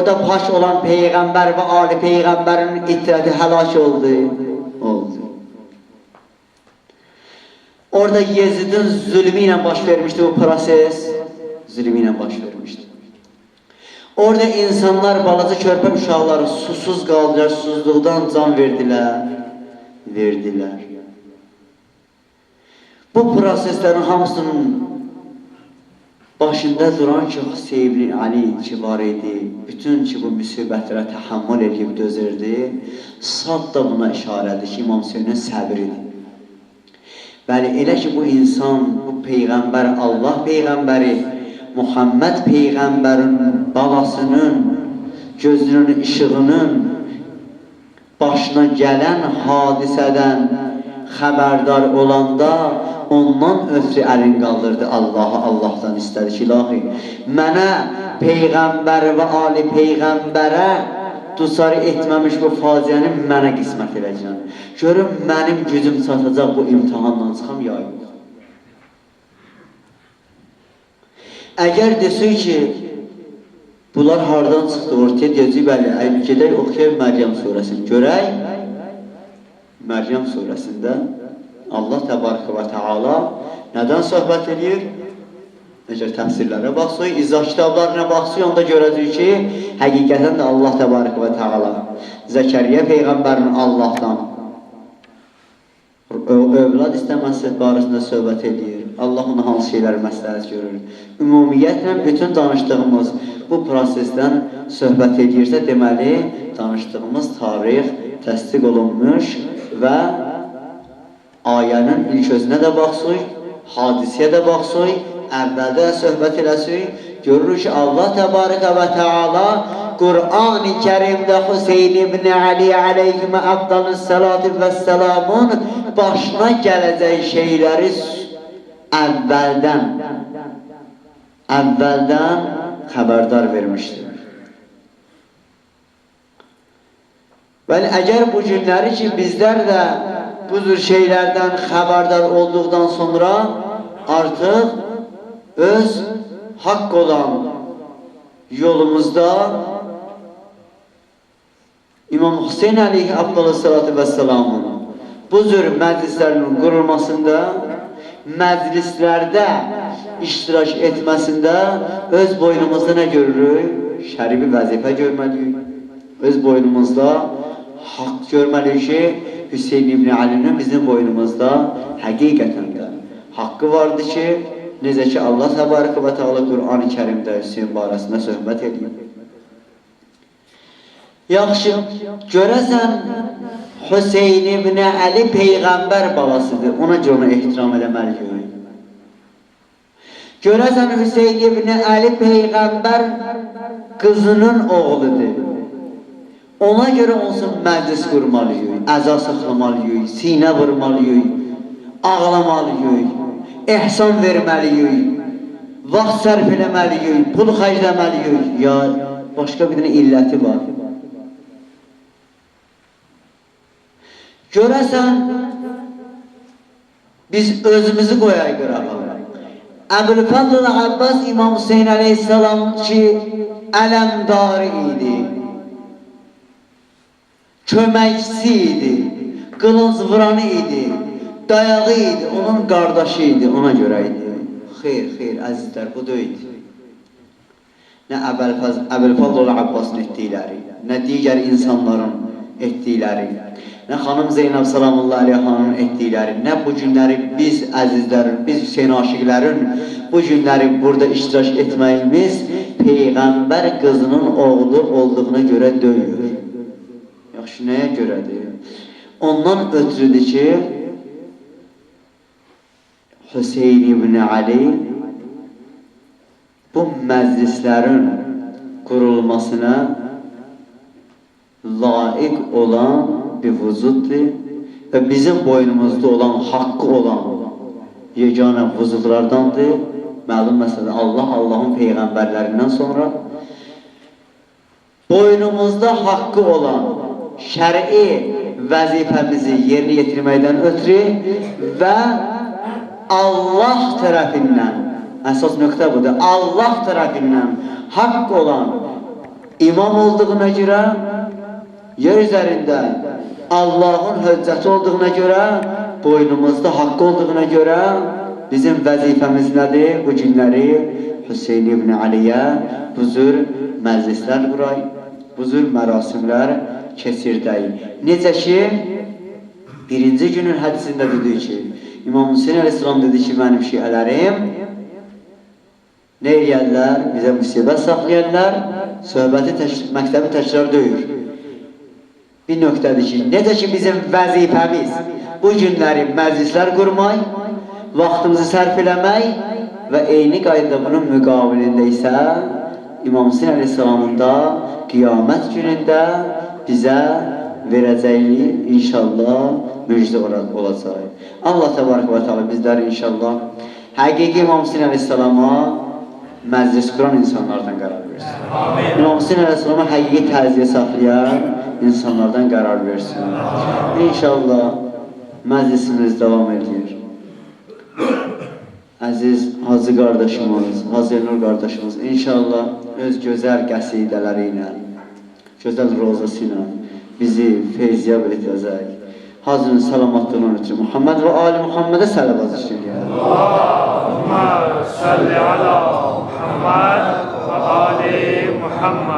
Orada paş olan peygamber ve Ali peygamberin ittirati helak oldu. Oldu. Orada Yezid'in zulmüyle baş vermişti bu proses. Zulmüyle baş vermişti. Orada insanlar balaca körpə uşaqları susuz qaldılar, susuzluqdan can verdilər. Verdilər. Bu proseslərin hamısının başında duran ki Hüseyin Ali ki var idi. Bütün ki bu müsibətlərə təhammül edib dözürdü. Sad da buna işarədir ki İmam Hüseynin səbridir. Bəli, elə ki bu insan, bu peyğəmbər, Allah peyğəmbəri, Muhammed peyğəmbərin balasının, gözünün işığının başına gələn hadisədən xəbərdar olanda ondan ötürü əlin qaldırdı Allah'a Allahdan istədi ki, ilahi, mənə peyğəmbər və ali peyğəmbərə dusar etməmiş bu faciəni mənə qismət edəcəksən. Görüm mənim gücüm çatacaq bu imtihandan çıxam ya yox. Əgər desək ki, bunlar hardan çıxdı ortaya deyəcək, bəli, gedək oxuyaq Məryəm surəsini. Görək, Məryəm surəsində Allah təbarəkə və təala nədən söhbət edir? Necə təfsirlərə baxsaq, izah kitablarına baxsaq, onda görəcəyik ki, həqiqətən də Allah təbarəkə və təala Zəkəriyyə peyğəmbərin Allahdan övlad istəməsi barəsində söhbət edir. Allah ona hansı şeyləri məsləhət görür. Ümumiyyətlə bütün danışdığımız bu prosesdən söhbət edirsə, deməli danışdığımız tarix təsdiq olunmuş və ayənin ilk özünə də baxsaq, hadisəyə də baxsaq, əvvəldə də söhbət eləsək, görürük ki, Allah təbarəkə və təala Qur'an-ı Kərimdə Hüseyn ibn Ali əleyhimə əfdalus salatu və səlamun başına gələcək şeyləri əvvəldən əvvəldən xəbərdar vermişdir. Bəli, əgər bu günləri ki, bizlər də bu tür şeylerden haberdar olduktan sonra artık öz hak olan yolumuzda İmam Hüseyin Aleyhi Abdülsallatü Vesselam'ın bu tür meclislerinin kurulmasında meclislerde iştirak etmesinde öz boynumuzda ne görürük? Şerbi vazife görməliyik. Öz boynumuzda görməliyik ki, Hüseyin ibn Alinin bizim boynumuzda həqiqətən də haqqı vardır ki, necə ki Allah təbarəkə və təala Qur'an-ı Kərimdə Hüseyin barəsində söhbət edir. Yaxşı, görəsən Hüseyin ibn Ali peyğəmbər balasıdır. Ona görə ona ehtiram eləməliyik. Görəsən Hüseyin ibn Ali peyğəmbər qızının oğludur. Ona görə olsun məclis qurmalıyıq, əza saxlamalıyıq, sinə vurmalıyıq, ağlamalıyıq, ehsan verməliyik, vaxt sərf eləməliyik, pul xərcləməliyik. Ya başqa bir dənə illəti var. Görəsən biz özümüzü qoyaq qırağa. Əbülfəzl Abbas İmam Hüseyin əleyhissalam ki ələmdarı idi. Köməkçisi idi. Qılınc vuranı idi. Dayağı idi. Onun qardaşı idi. Ona görə idi. Xeyr, xeyr əzizlər bu deyil. Nə Əbülfəzl Abbasın etdikləri, nə digər insanların etdikləri, nə xanım Zeynəb salamullah əleyhanın etdikləri, nə bu günləri biz əzizlərin, biz Hüseyin aşiqlərin bu günləri burada iştirak etməyimiz Peyğəmbər qızının oğlu olduğuna görə deyil. Yaxşı, nəyə görədir? Ondan ötürüdür ki, Hüseyin ibn Ali bu məclislərin qurulmasına layiq olan bir vücuddur və bizim boynumuzda olan, haqqı olan yeganə vücudlardandır. Məlum məsələ Allah, Allahın peyğəmbərlərindən sonra boynumuzda haqqı olan şəri vəzifəmizi yerinə yetirməkdən ötürü və Allah tərəfindən əsas nöqtə budur. Allah tərəfindən haqq olan imam olduğuna göre, yer üzerinde Allah'ın hücceti olduğuna göre, boynumuzda hakkı olduğuna göre, bizim vazifemiz nedir? Bu günleri Hüseyin İbni Ali'ye huzur məclislər quray, mərasimlər keçirdək. Necə ki, birinci günün hədisində dedi ki, İmam Hüseyin Aleyhisselam dedi ki, mənim şiələrim ne eləyərlər? Bizə müsibət saxlayarlar, söhbəti tək, məktəbi təkrar döyür. Bir nöqtədir ki, necə ki bizim vəzifəmiz bu günləri məclislər qurmaq, vaxtımızı sərf eləmək və eyni qaydada bunun müqabilində isə İmam Hüseyin Aleyhisselamın da qiyamət günündə bizə verəcəyi inşallah müjdə ola- olacaq. Allah təbarək və teala bizləri inşallah həqiqi İmam Hüseyin Aleyhisselama məclis quran insanlardan qərar versin. Amin. İmam Hüseyin Aleyhisselama həqiqi təziyə saxlayan insanlardan qərar versin. İnşallah məclisimiz davam edir. Əziz Hacı qardaşımız, Hacı Elnur qardaşımız inşallah öz gözəl qəsidələri ilə, güzel rozasına bizi feyziye bekazak. Hazrın salamatlığına ötürü Muhammed ve Ali Muhammed'e salavat için ya. Allahümme salli ala Muhammed ve Ali Muhammed.